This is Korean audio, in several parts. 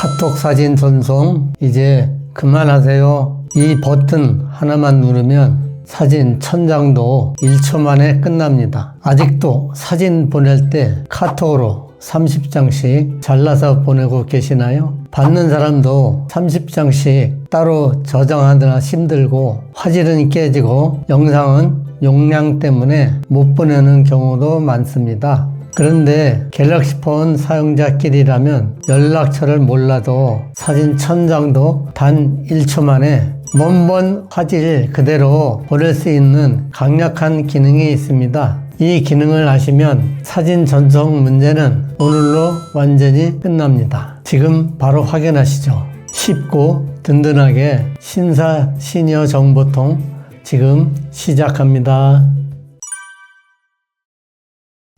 카톡 사진 전송 이제 그만하세요. 이 버튼 하나만 누르면 사진 천장도 1초 만에 끝납니다. 아직도 사진 보낼 때 카톡으로 30장씩 잘라서 보내고 계시나요? 받는 사람도 30장씩 따로 저장하느라 힘들고 화질은 깨지고 영상은 용량 때문에 못 보내는 경우도 많습니다. 그런데 갤럭시 폰 사용자끼리라면 연락처를 몰라도 사진 천장도 단 1초 만에 원본 화질 그대로 보낼 수 있는 강력한 기능이 있습니다. 이 기능을 하시면 사진 전송 문제는 오늘로 완전히 끝납니다. 지금 바로 확인하시죠. 쉽고 든든하게 신사 시니어 정보통 지금 시작합니다.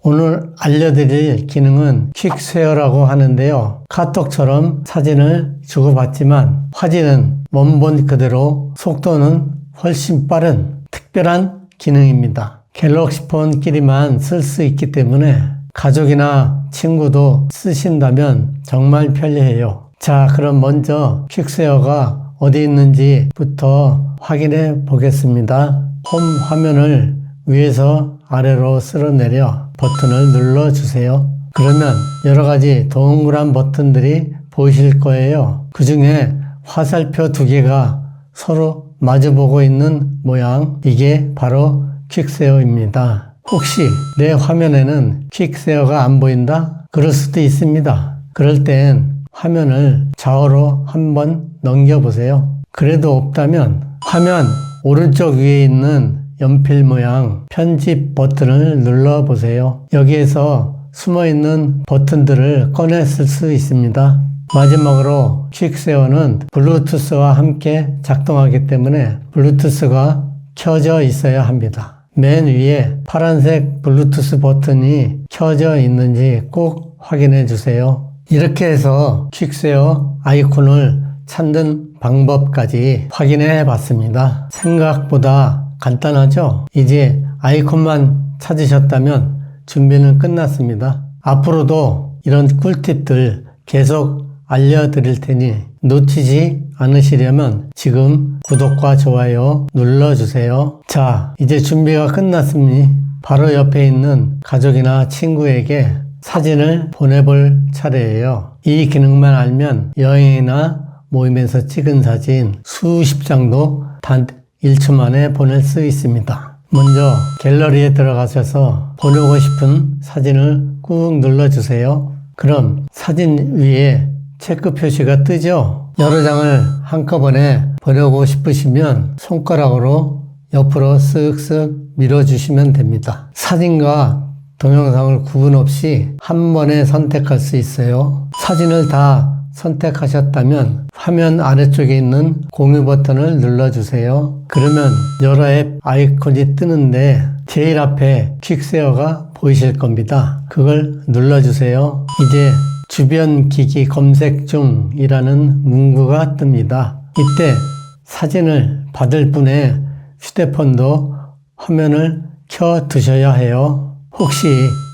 오늘 알려드릴 기능은 퀵쉐어라고 하는데요. 카톡처럼 사진을 주고받지만 화질은 원본 그대로 속도는 훨씬 빠른 특별한 기능입니다. 갤럭시 폰끼리만 쓸 수 있기 때문에 가족이나 친구도 쓰신다면 정말 편리해요. 자, 그럼 먼저 퀵쉐어가 어디 있는지부터 확인해 보겠습니다. 홈 화면을 위에서 아래로 쓸어내려 버튼을 눌러주세요. 그러면 여러 가지 동그란 버튼들이 보이실 거예요. 그 중에 화살표 두 개가 서로 마주보고 있는 모양, 이게 바로 퀵세어입니다. 혹시 내 화면에는 퀵세어가 안 보인다? 그럴 수도 있습니다. 그럴 땐 화면을 좌우로 한번 넘겨보세요. 그래도 없다면 화면 오른쪽 위에 있는 연필 모양 편집 버튼을 눌러 보세요. 여기에서 숨어 있는 버튼들을 쓸수 있습니다. 마지막으로 퀵세어는 블루투스와 함께 작동하기 때문에 블루투스가 켜져 있어야 합니다. 맨 위에 파란색 블루투스 버튼이 켜져 있는지 꼭 확인해 주세요. 이렇게 해서 퀵세어 아이콘을 찾는 방법까지 확인해 봤습니다. 생각보다 간단하죠? 이제 아이콘만 찾으셨다면 준비는 끝났습니다. 앞으로도 이런 꿀팁들 계속 알려드릴 테니 놓치지 않으시려면 지금 구독과 좋아요 눌러주세요. 자, 이제 준비가 끝났으니 바로 옆에 있는 가족이나 친구에게 사진을 보내볼 차례예요. 이 기능만 알면 여행이나 모임에서 찍은 사진 수십 장도 단 1초 만에 보낼 수 있습니다. 먼저 갤러리에 들어가셔서 보내고 싶은 사진을 꾹 눌러주세요. 그럼 사진 위에 체크 표시가 뜨죠? 여러 장을 한꺼번에 보내고 싶으시면 손가락으로 옆으로 쓱쓱 밀어주시면 됩니다. 사진과 동영상을 구분 없이 한 번에 선택할 수 있어요. 사진을 다 선택하셨다면 화면 아래쪽에 있는 공유 버튼을 눌러주세요. 그러면 여러 앱 아이콘이 뜨는데 제일 앞에 퀵세어가 보이실 겁니다. 그걸 눌러주세요. 이제 주변 기기 검색 중이라는 문구가 뜹니다. 이때 사진을 받을 분의 휴대폰도 화면을 켜 두셔야 해요. 혹시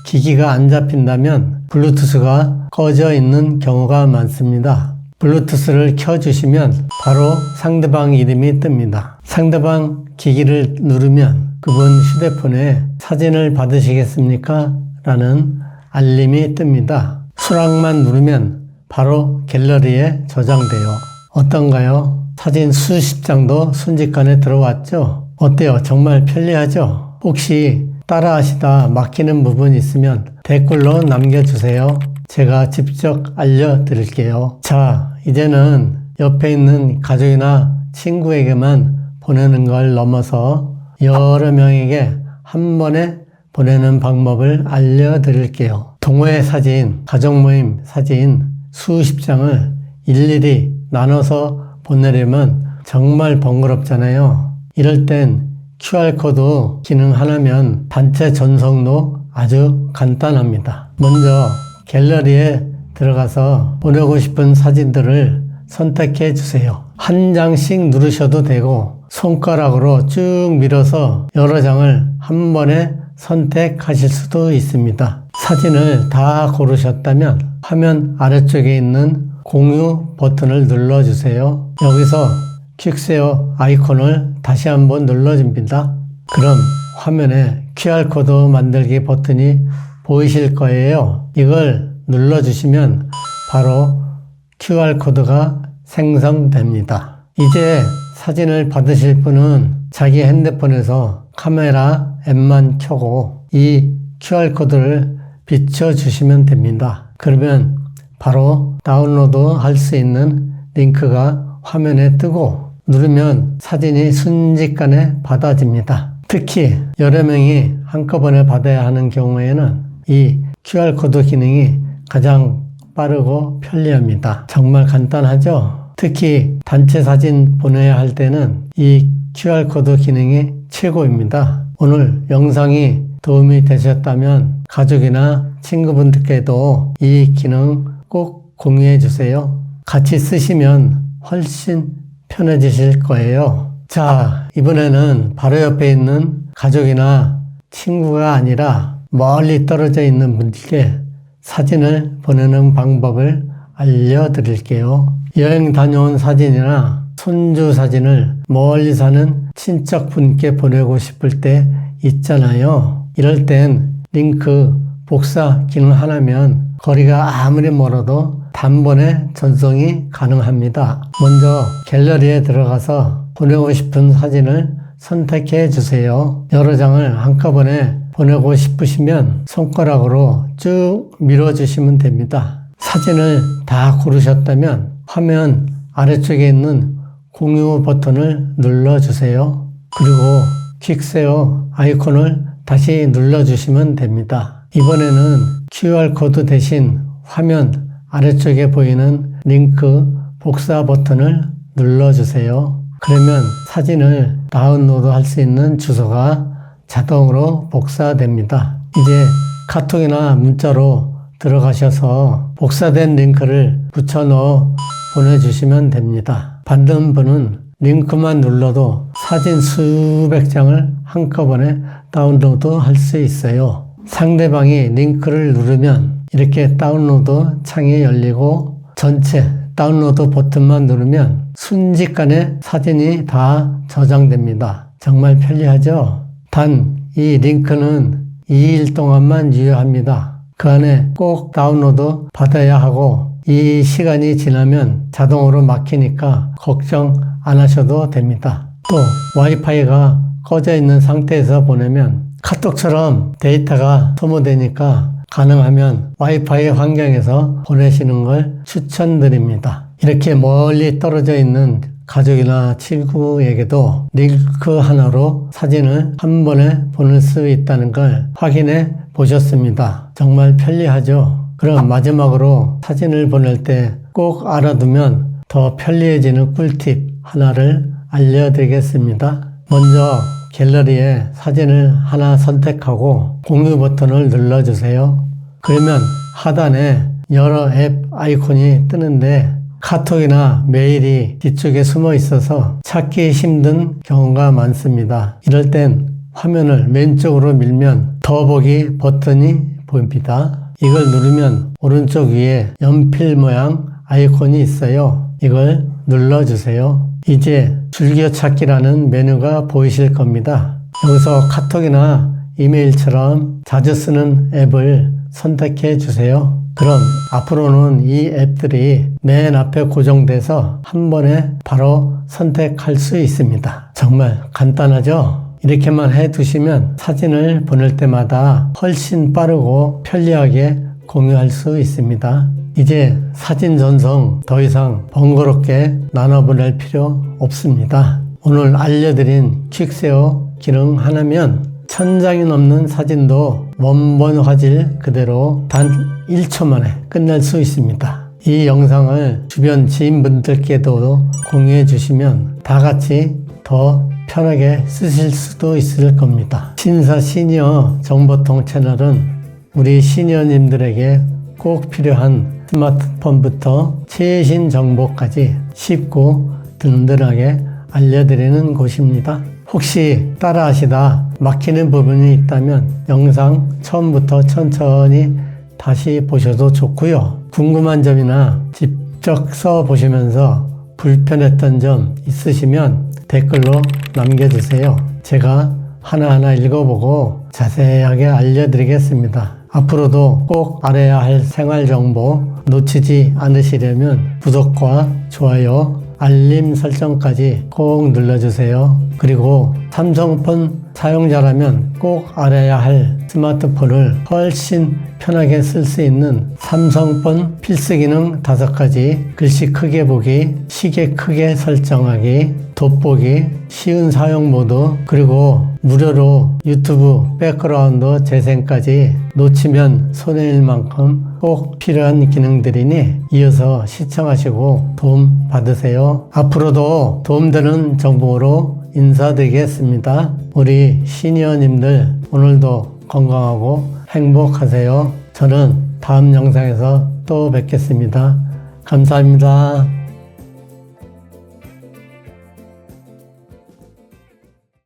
기기가 안 잡힌다면 블루투스가 꺼져 있는 경우가 많습니다. 블루투스를 켜주시면 바로 상대방 이름이 뜹니다. 상대방 기기를 누르면 그분 휴대폰에 사진을 받으시겠습니까? 라는 알림이 뜹니다. 수락만 누르면 바로 갤러리에 저장돼요. 어떤가요? 사진 수십 장도 순식간에 들어왔죠? 어때요? 정말 편리하죠? 혹시 따라 하시다 막히는 부분 있으면 댓글로 남겨주세요. 제가 직접 알려드릴게요. 자, 이제는 옆에 있는 가족이나 친구에게만 보내는 걸 넘어서 여러 명에게 한 번에 보내는 방법을 알려드릴게요. 동호회 사진, 가족 모임 사진 수십 장을 일일이 나눠서 보내려면 정말 번거롭잖아요. 이럴 땐 QR코드 기능 하나면 단체 전송도 아주 간단합니다. 먼저 갤러리에 들어가서 보내고 싶은 사진들을 선택해 주세요. 한 장씩 누르셔도 되고 손가락으로 쭉 밀어서 여러 장을 한 번에 선택하실 수도 있습니다. 사진을 다 고르셨다면 화면 아래쪽에 있는 공유 버튼을 눌러주세요. 여기서 퀵세어 아이콘을 다시 한번 눌러줍니다. 그럼 화면에 QR코드 만들기 버튼이 보이실 거예요. 이걸 눌러주시면 바로 QR코드가 생성됩니다. 이제 사진을 받으실 분은 자기 핸드폰에서 카메라 앱만 켜고 이 QR코드를 비춰주시면 됩니다. 그러면 바로 다운로드 할 수 있는 링크가 화면에 뜨고 누르면 사진이 순식간에 받아집니다. 특히 여러 명이 한꺼번에 받아야 하는 경우에는 이 QR코드 기능이 가장 빠르고 편리합니다. 정말 간단하죠? 특히 단체 사진 보내야 할 때는 이 QR코드 기능이 최고입니다. 오늘 영상이 도움이 되셨다면 가족이나 친구분들께도 이 기능 꼭 공유해 주세요. 같이 쓰시면 훨씬 편해지실 거예요. 자, 이번에는 바로 옆에 있는 가족이나 친구가 아니라 멀리 떨어져 있는 분들께 사진을 보내는 방법을 알려드릴게요. 여행 다녀온 사진이나 손주 사진을 멀리 사는 친척분께 보내고 싶을 때 있잖아요. 이럴 땐 링크 복사 기능 하나면 거리가 아무리 멀어도 단번에 전송이 가능합니다. 먼저 갤러리에 들어가서 보내고 싶은 사진을 선택해 주세요. 여러 장을 한꺼번에 보내고 싶으시면 손가락으로 쭉 밀어 주시면 됩니다. 사진을 다 고르셨다면 화면 아래쪽에 있는 공유 버튼을 눌러 주세요. 그리고 퀵세어 아이콘을 다시 눌러 주시면 됩니다. 이번에는 QR코드 대신 화면 아래쪽에 보이는 링크 복사 버튼을 눌러주세요. 그러면 사진을 다운로드 할 수 있는 주소가 자동으로 복사됩니다. 이제 카톡이나 문자로 들어가셔서 복사된 링크를 붙여 넣어 보내주시면 됩니다. 받는 분은 링크만 눌러도 사진 수백 장을 한꺼번에 다운로드 할 수 있어요. 상대방이 링크를 누르면 이렇게 다운로드 창이 열리고 전체 다운로드 버튼만 누르면 순식간에 사진이 다 저장됩니다. 정말 편리하죠? 단, 이 링크는 2일 동안만 유효합니다. 그 안에 꼭 다운로드 받아야 하고 이 시간이 지나면 자동으로 막히니까 걱정 안 하셔도 됩니다. 또 와이파이가 꺼져 있는 상태에서 보내면 카톡처럼 데이터가 소모되니까 가능하면 와이파이 환경에서 보내시는 걸 추천드립니다. 이렇게 멀리 떨어져 있는 가족이나 친구에게도 링크 하나로 사진을 한 번에 보낼 수 있다는 걸 확인해 보셨습니다. 정말 편리하죠? 그럼 마지막으로 사진을 보낼 때 꼭 알아두면 더 편리해지는 꿀팁 하나를 알려드리겠습니다. 먼저 갤러리에 사진을 하나 선택하고 공유 버튼을 눌러주세요. 그러면 하단에 여러 앱 아이콘이 뜨는데 카톡이나 메일이 뒤쪽에 숨어 있어서 찾기 힘든 경우가 많습니다. 이럴 땐 화면을 왼쪽으로 밀면 더보기 버튼이 보입니다. 이걸 누르면 오른쪽 위에 연필 모양 아이콘이 있어요. 이걸 눌러주세요. 이제 즐겨찾기라는 메뉴가 보이실 겁니다. 여기서 카톡이나 이메일처럼 자주 쓰는 앱을 선택해 주세요. 그럼 앞으로는 이 앱들이 맨 앞에 고정돼서 한 번에 바로 선택할 수 있습니다. 정말 간단하죠? 이렇게만 해 두시면 사진을 보낼 때마다 훨씬 빠르고 편리하게 공유할 수 있습니다. 이제 사진 전송 더 이상 번거롭게 나눠보낼 필요 없습니다. 오늘 알려드린 퀵세어 기능 하나면 천장이 넘는 사진도 원본 화질 그대로 단 1초 만에 끝낼 수 있습니다. 이 영상을 주변 지인분들께도 공유해 주시면 다 같이 더 편하게 쓰실 수도 있을 겁니다. 신사 시니어 정보통 채널은 우리 시니어님들에게 꼭 필요한 스마트폰부터 최신 정보까지 쉽고 든든하게 알려드리는 곳입니다. 혹시 따라 하시다 막히는 부분이 있다면 영상 처음부터 천천히 다시 보셔도 좋고요. 궁금한 점이나 직접 써 보시면서 불편했던 점 있으시면 댓글로 남겨주세요. 제가 하나하나 읽어보고 자세하게 알려드리겠습니다. 앞으로도 꼭 알아야 할 생활 정보 놓치지 않으시려면 구독과 좋아요, 알림 설정까지 꼭 눌러주세요. 그리고 삼성폰 사용자라면 꼭 알아야 할 스마트폰을 훨씬 편하게 쓸 수 있는 삼성폰 필수 기능 다섯 가지 글씨 크게 보기, 시계 크게 설정하기, 돋보기, 쉬운 사용 모드, 그리고 무료로 유튜브 백그라운드 재생까지 놓치면 손해일 만큼 꼭 필요한 기능들이니 이어서 시청하시고 도움 받으세요. 앞으로도 도움되는 정보로 인사드리겠습니다. 우리 시니어님들 오늘도 건강하고 행복하세요. 저는 다음 영상에서 또 뵙겠습니다. 감사합니다.